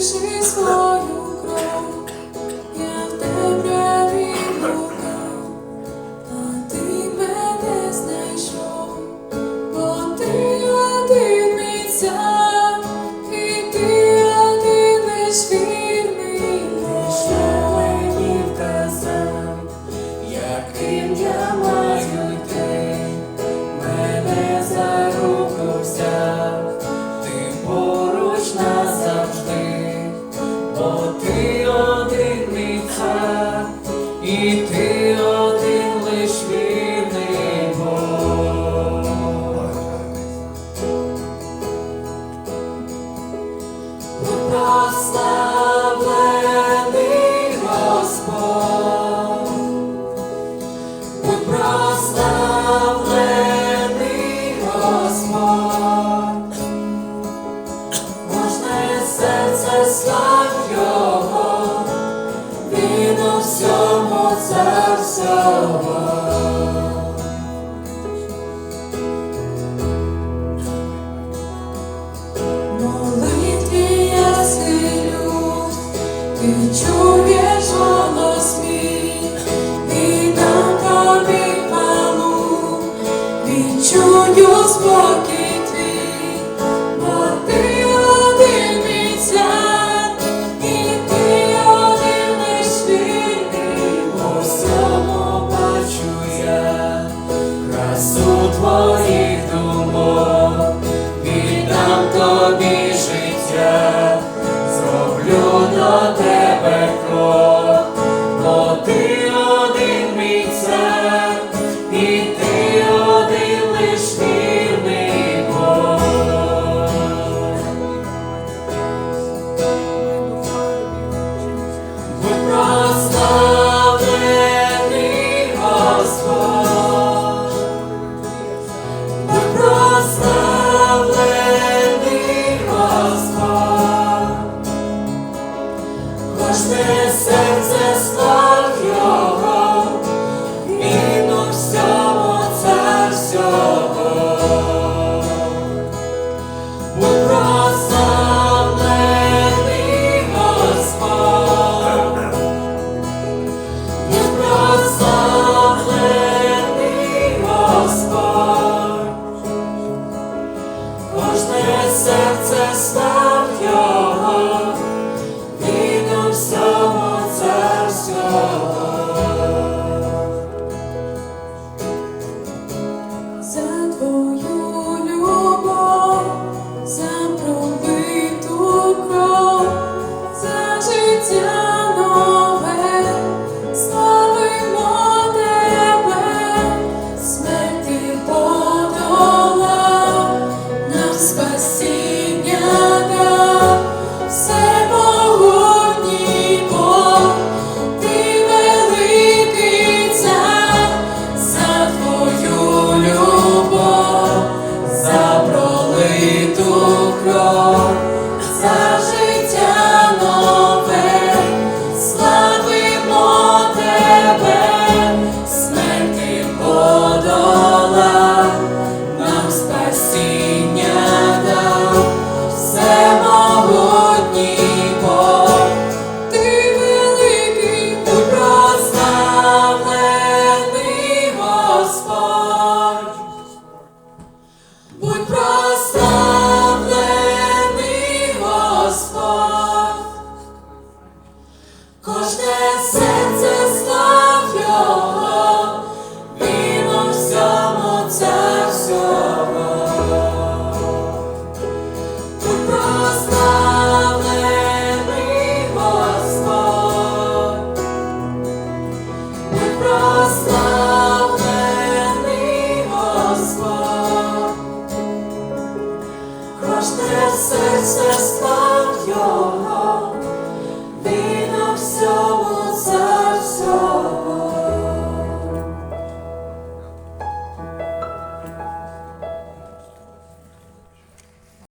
свою Прославлений Господь, будь прославлений Господь, кожне серце слав Його, він у всьому за всього. Чую спокій. ти один мій цар, і ти один лиш ти мій Бог. Будь прославлений, Господь, будь прославлений, серце слава. серце спад'я.